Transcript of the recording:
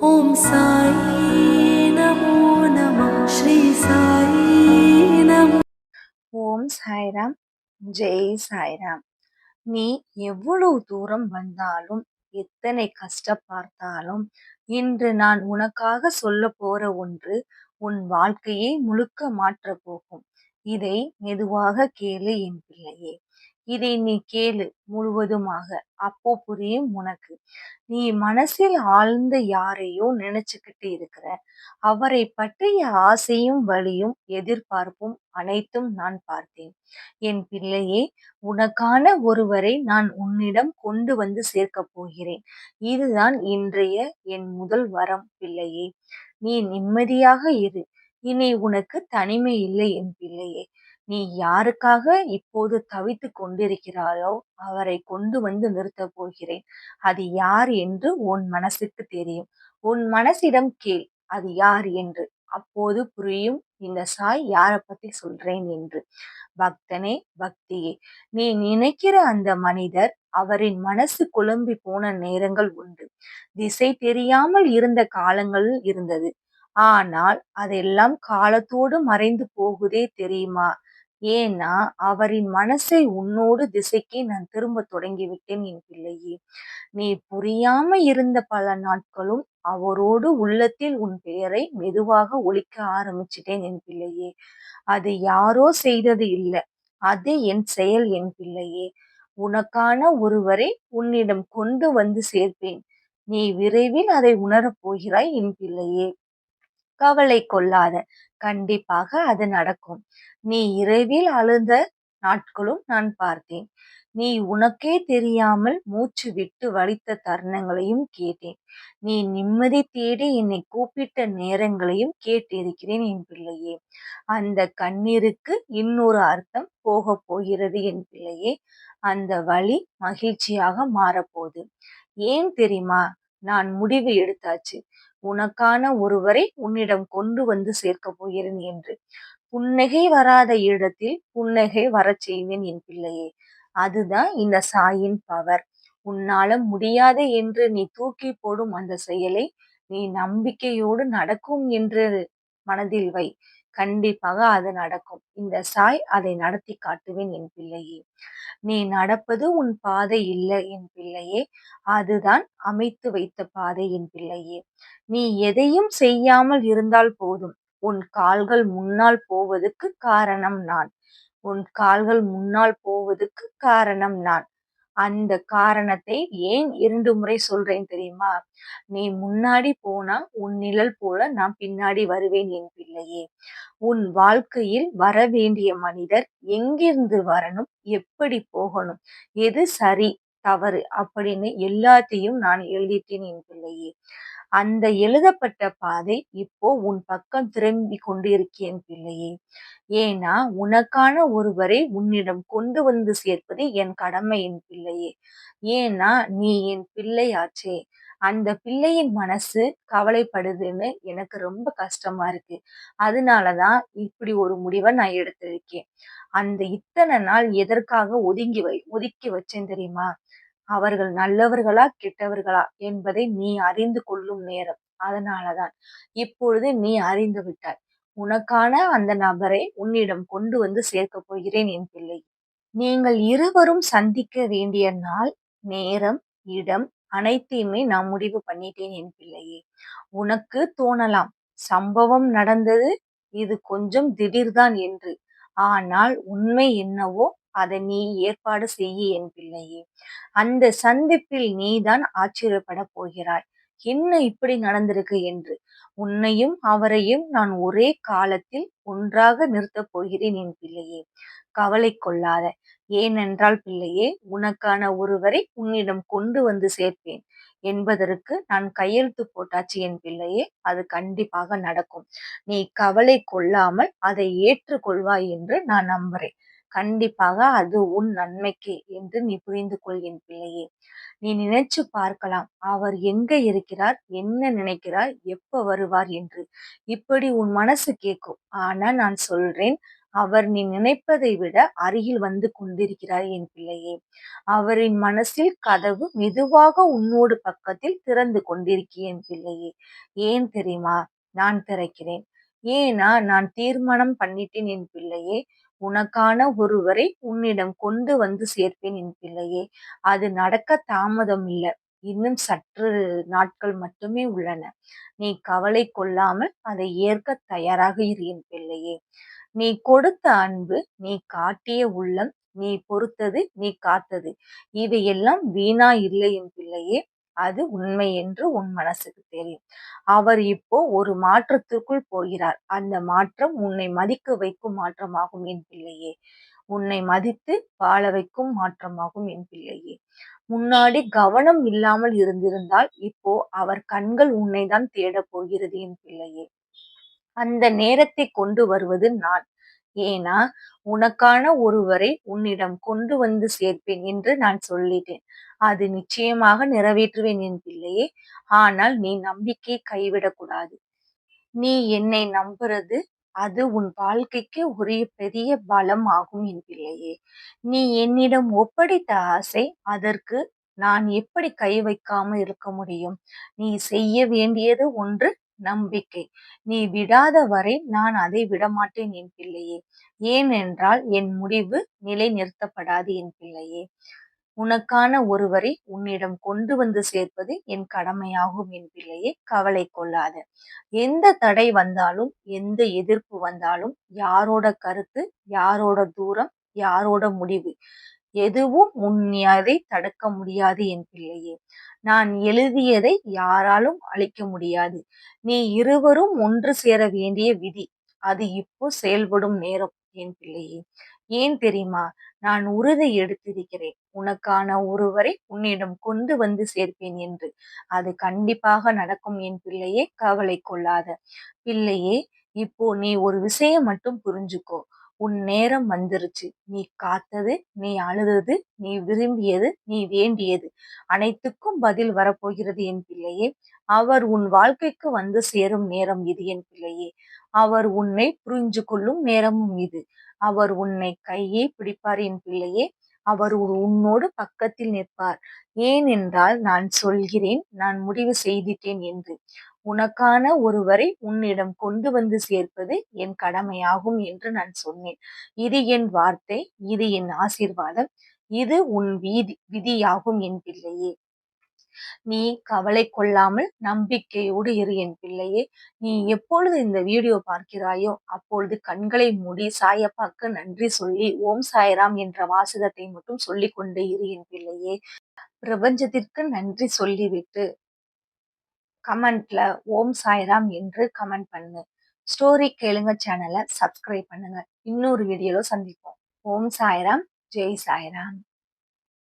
ஓம் சாயி நமோ நம ஸ்ரீ சாயி நமோ ஓம் சாய்ராம் ஜெய் சாய்ராம் நீ எவ்வளவு தூரம் வந்தாலும் எத்தனை கஷ்டப்பார்த்தாலும் இன்று நான் உனக்காக சொல்ல போற ஒன்று உன் வாழ்க்கையை முழுக்க மாற்றப் போகும். இதை மெதுவாக கேளு என் பிள்ளையே. இதை நீ கேளு முழுவதுமாக. அப்போ புரியும் உனக்கு. நீ மனசில் ஆழ்ந்த யாரையோ நினைச்சுக்கிட்டு இருக்கிற அவரை பற்றிய ஆசையும் வழியும் எதிர்பார்ப்பும் அனைத்தும் நான் பார்த்தேன். என் பிள்ளையே உனக்கான ஒருவரை நான் உன்னிடம் கொண்டு வந்து சேர்க்கப் போகிறேன். இதுதான் இன்றைய என் முதல் வரம் பிள்ளையே. நீ நிம்மதியாக இரு. இனி உனக்கு தனிமை இல்லை என் பிள்ளையே. நீ யாருக்காக இப்போது தவித்து கொண்டிருக்கிறாயோ அவரை கொண்டு வந்து நிறுத்தப் போகிறேன். அது யார் என்று உன் மனசுக்கு தெரியும். உன் மனசிடம் கேள் அது யார் என்று. அப்போது புரியும் இந்த சாய் யாரை பத்தி சொல்றேன் என்று. பக்தனே பக்தியே நீ நினைக்கிற அந்த மனிதர் அவரின் மனசு குழம்பி போன நேரங்கள் உண்டு. திசை தெரியாமல் இருந்த காலங்கள் இருந்தது. ஆனால் அதெல்லாம் காலத்தோடு மறைந்து போகுதே தெரியுமா? ஏன்னா அவரின் மனசை உன்னோடு திசைக்கு நான் திரும்ப தொடங்கிவிட்டேன் என் பிள்ளையே. நீ புரியாம இருந்த பல நாட்களும் அவரோடு உள்ளத்தில் உன் பெயரை மெதுவாக ஒழிக்க ஆரம்பிச்சிட்டேன் என் பிள்ளையே. அது யாரோ செய்தது இல்லை. அது என் செயல் என் பிள்ளையே. உனக்கான ஒருவரை உன்னிடம் கொண்டு வந்து சேர்ப்பேன். நீ விரைவில் அதை உணரப் போகிறாய் என் பிள்ளையே. கவலை கொள்ளாத. கண்டிப்பாக அது நடக்கும். நீ இரவில் அழுந்த நாட்களும் நான் பார்த்தேன். நீ உனக்கே தெரியாமல் மூச்சு விட்டு வலித்த தருணங்களையும் கேட்டேன். நீ நிம்மதி தேடி என்னை கூப்பிட்ட நேரங்களையும் கேட்டிருக்கிறேன் என் பிள்ளையே. அந்த கண்ணீருக்கு இன்னொரு அர்த்தம் போக போகிறது என் பிள்ளையே. அந்த வழி மகிழ்ச்சியாக மாறப்போகுது. ஏன் தெரியுமா? நான் முடிவு எடுத்தாச்சு. உனக்கான ஒருவரை உன்னிடம் கொண்டு வந்து சேர்க்கப் போகிறேன் என்று. புன்னகை வராத இடத்தில் புன்னகை வரச் செய்வேன் என் பிள்ளையே. அதுதான் இந்த சாயின் பவர் உன்னால முடியாது என்று நீ தூக்கி போடும் அந்த செயலை நீ நம்பிக்கையோடு நடக்கும் என்று மனதில் வை. கண்டிப்பாக அது நடக்கும். இந்த சாய் அதை நடத்தி காட்டுவேன் என் பிள்ளையே. நீ நடப்பது உன் பாதை இல்லை என் பிள்ளையே. அதுதான் அமைத்து வைத்த பாதை என் பிள்ளையே. நீ எதையும் செய்யாமல் இருந்தால் போதும். உன் கால்கள் முன்னால் போவதற்கு காரணம் நான். உன் கால்கள் முன்னால் போவதற்கு காரணம் நான். அந்த காரணத்தை ஏன் இரண்டு முறை சொல்றேன் தெரியுமா? நீ முன்னாடி போனா உன் நிழல் போல நான் பின்னாடி வருவேன் என் பிள்ளையே. உன் வாழ்க்கையில் வர வேண்டிய மனிதர் எங்கிருந்து வரணும்? எப்படி போகணும்? எது சரி தவறு அப்படின்னு எல்லாத்தையும் நான் எழுதிட்டேன் என் பிள்ளையே. அந்த எழுதப்பட்ட பாதை இப்போ உன் பக்கம் திரும்பி கொண்டிருக்கேன் பிள்ளையே. ஏன்னா உனக்கான ஒருவரை உன்னிடம் கொண்டு வந்து சேர்ப்பது என் கடமை என் பிள்ளையே. ஏன்னா நீ என் பிள்ளையாச்சே. அந்த பிள்ளையின் மனசு கவலைப்படுதுன்னு எனக்கு ரொம்ப கஷ்டமா இருக்கு. அதனாலதான் இப்படி ஒரு முடிவை நான் எடுத்திருக்கேன். அந்த இத்தனை நாள் எதற்காக ஒதுங்கி வை ஒதுக்கி வச்சேன் தெரியுமா? அவர்கள் நல்லவர்களா கெட்டவர்களா என்பதை நீ அறிந்து கொள்ளும் நேரம். அதனாலதான் இப்பொழுது நீ அறிந்து விட்டாய். உனக்கான அந்த நபரை உன்னிடம் கொண்டு வந்து சேர்க்கப் போகிறேன் என் பிள்ளை. நீங்கள் இருவரும் சந்திக்க வேண்டிய நாள் நேரம் இடம் அனைத்தையுமே நான் முடிவு பண்ணிட்டேன் என் பிள்ளையே. உனக்கு தோணலாம் சம்பவம் நடந்தது இது கொஞ்சம் திடீர்தான் என்று. ஆனால் உண்மை என்னவோ அதை நீ ஏற்பாடு செய்ய என் பிள்ளையே. அந்த சந்திப்பில் நீதான் ஆச்சரியப்பட போகிறாய். என்ன இப்படி நடந்திருக்கு என்று. உன்னையும் அவரையும் நான் ஒரே காலத்தில் ஒன்றாக நிறுத்தப் போகிறேன் என் பிள்ளையே. கவலை கொள்ளாத. ஏனென்றால் பிள்ளையே உனக்கான ஒருவரை உன்னிடம் கொண்டு வந்து சேர்ப்பேன். என்பதற்கு நான் கையெழுத்து போட்டாச்சு என் பிள்ளையே. அது கண்டிப்பாக நடக்கும். நீ கவலை கொள்ளாமல் அதை ஏற்றுக்கொள்வாய் என்று நான் நம்புறேன். கண்டிப்பாக அது உன் நன்மைக்கு என்று நீ புரிந்து கொள் என் பிள்ளையே. நீ நினைச்சு பார்க்கலாம் அவர் எங்க இருக்கிறார் என்ன நினைக்கிறார் எப்ப வருவார் என்று. இப்படி உன் மனசு கேட்கும் ஆனா நான் சொல்றேன் அவர் நீ நினைப்பதை விட அருகில் வந்து கொண்டிருக்கிறார் என் பிள்ளையே. அவரின் மனசில் கதவு மெதுவாக உன்னோடு பக்கத்தில் திறந்து கொண்டிருக்கிறேன் பிள்ளையே. ஏன் தெரியுமா? நான் திறக்கிறேன். ஏனா நான் தீர்மானம் பண்ணிட்டேன் என் பிள்ளையே. உனக்கான ஒருவரை உன்னிடம் கொண்டு வந்து சேர்ப்பேன் என் பிள்ளையே. அது நடக்க தாமதம் இல்லை. இன்னும் சற்று நாட்கள் மட்டுமே உள்ளன. நீ கவலை கொள்ளாமல் அதை ஏற்க தயாராக இரு என் பிள்ளையே. நீ கொடுத்த அன்பு நீ காட்டிய உள்ளம் நீ பொறுத்தது நீ காத்தது. இவையெல்லாம் வீணா இல்லை என் பிள்ளையே. அது உண்மை என்று உன் மனசுக்கு தெரியும். அவர் இப்போ ஒரு மாற்றத்திற்குள் போகிறார். அந்த மாற்றம் உன்னை மதிக்க வைக்கும் மாற்றமாகும் என் பிள்ளையே. உன்னை மதித்து வாழ வைக்கும் மாற்றமாகும் என் பிள்ளையே. முன்னாடி கவனம் இல்லாமல் இருந்திருந்தால் இப்போ அவர் கண்கள் உன்னை தான் தேடப் போகிறது என் பிள்ளையே. அந்த நேரத்தை கொண்டு வருவது நான். ஏன்னா உனக்கான ஒருவரை உன்னிடம் கொண்டு வந்து சேர்ப்பேன் என்று நான் சொல்லிட்டேன். அது நிச்சயமாக நிறைவேற்றுவேன் என் பிள்ளையே. ஆனால் நீ நம்பிக்கை கைவிடக்கூடாது. நீ என்னை நம்புறது அது உன் வாழ்க்கைக்கு ஒரு பெரிய பலம் ஆகும் என் பிள்ளையே. நீ என்னிடம் ஒப்படைத்த ஆசை அதற்கு நான் எப்படி கை வைக்காம இருக்க முடியும்? நீ செய்ய வேண்டியது ஒன்று நம்பிக்கை. நீ விடாத வரை நான் அதை விடமாட்டேன் என் பிள்ளையே. ஏனென்றால் என் முடிவு நிலை நிறுத்தப்படாது என் பிள்ளையே. உனக்கான ஒருவரை உன்னிடம் கொண்டு வந்து சேர்ப்பது என் கடமையாகும் என் பிள்ளையே. கவலை கொள்ளாத. எந்த தடை வந்தாலும் எந்த எதிர்ப்பு வந்தாலும் யாரோட கருத்து யாரோட தூரம் யாரோட முடிவு எதுவும் உன்னை தடுக்க முடியாது என் பிள்ளையே. நான் எழுதியதை யாராலும் அழிக்க முடியாது. நீ இருவரும் ஒன்று சேர வேண்டிய விதி. அது இப்போ செயல்படும் நேரம் என் பிள்ளையே. ஏன் தெரியுமா? நான் உறுதி எடுத்திருக்கிறேன். உனக்கான ஒருவரை உன்னிடம் கொண்டு வந்து சேர்ப்பேன் என்று. அது கண்டிப்பாக நடக்கும் என் பிள்ளையே. கவலை கொள்ளாத. பிள்ளையே இப்போ நீ ஒரு விஷயம் மட்டும் புரிஞ்சுக்கோ. உன் நேரம் வந்துருச்சு. நீ காத்தது நீ அழுதது நீ விரும்பியது நீ வேண்டியது அனைத்துக்கும் பதில் வரப்போகிறது என் பிள்ளையே. அவர் உன் வாழ்க்கைக்கு வந்து சேரும் நேரம் இது என் பிள்ளையே. அவர் உன்னை புரிஞ்சு கொள்ளும் நேரமும் இது. அவர் உன்னை கையை பிடிப்பார் என் பிள்ளையே. அவர் உன்னோடு பக்கத்தில் நிற்பார். ஏனென்றால் நான் சொல்கிறேன் நான் முடிவு செய்திட்டேன் என்று. உனக்கான ஒருவரை உன்னிடம் கொண்டு வந்து சேர்ப்பது என் கடமையாகும் என்று நான் சொன்னேன். இது என் வார்த்தை இது என் ஆசீர்வாதம் இது உன் வீதி விதியாகும் என் பிள்ளையே நீ கவலை கொள்ளாமல் நம்பிக்கையோடு இரு என் பிள்ளையே. நீ எப்பொழுது இந்த வீடியோ பார்க்கிறாயோ அப்பொழுது கண்களை மூடி சாயப்பாக்கு நன்றி சொல்லி ஓம் சாய்ராம் என்ற வாசகத்தை மட்டும் சொல்லிக் கொண்டே இரு என் பிள்ளையே. பிரபஞ்சத்திற்கு நன்றி சொல்லிவிட்டு கமெண்ட்ல ஓம் சாய்ராம் என்று கமெண்ட் பண்ணு. ஸ்டோரி கேளுங்க சேனலை சப்ஸ்கிரைப் பண்ணுங்க. இன்னொரு வீடியோல சந்திப்போம். ஓம் சாய்ராம். ஜெய் சாய்ராம்.